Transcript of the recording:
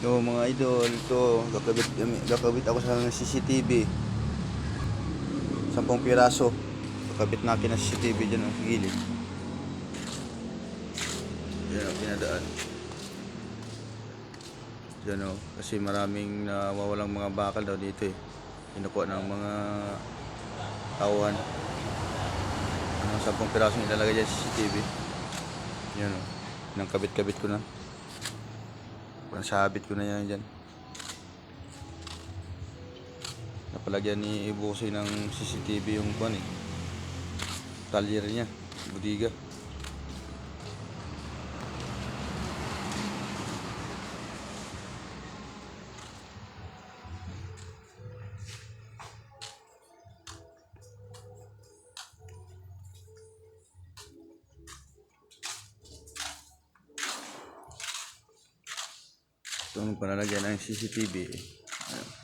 Yo mga idol, ito, kakabit, kakabit ako sa CCTV. Sampung piraso. Kakabit natin ang CCTV dyan ang gilid. Yan ang pinadaan. Diyan o, kasi maraming nawawalang mga bakal daw dito eh. Kinukuha ng mga tauhan. Ano, sampung piraso yung ilalagay dyan sa CCTV. Yan o, nang kabit-kabit ko na. Nasabit ko na yan dyan. Napalagyan ni Ibusi ng CCTV yung kuan eh. Talyer niya, budiga. Ito ang panalagyan ng CCTV. Ayan.